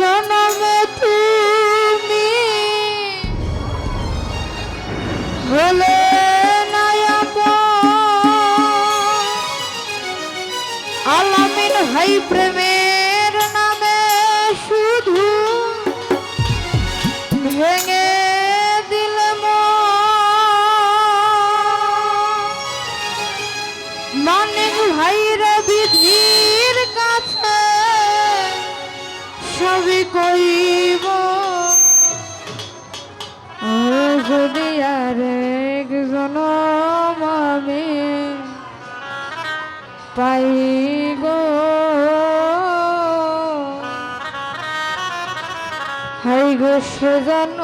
জনমে তুমি। বলে আলামিন হাই প্রেমের নামে শুধু ভেঙে যদি আর একজন আমি পাই গো। হাই গো সেজন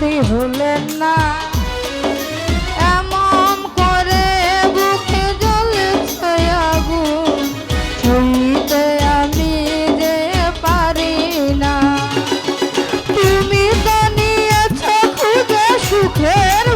শান্তি হলেন না। এমন করে বুকে জ্বলছে আগুন, শুনতে আমি যে পারি না। তুমি তো নিয়েছ খুঁজে সুখের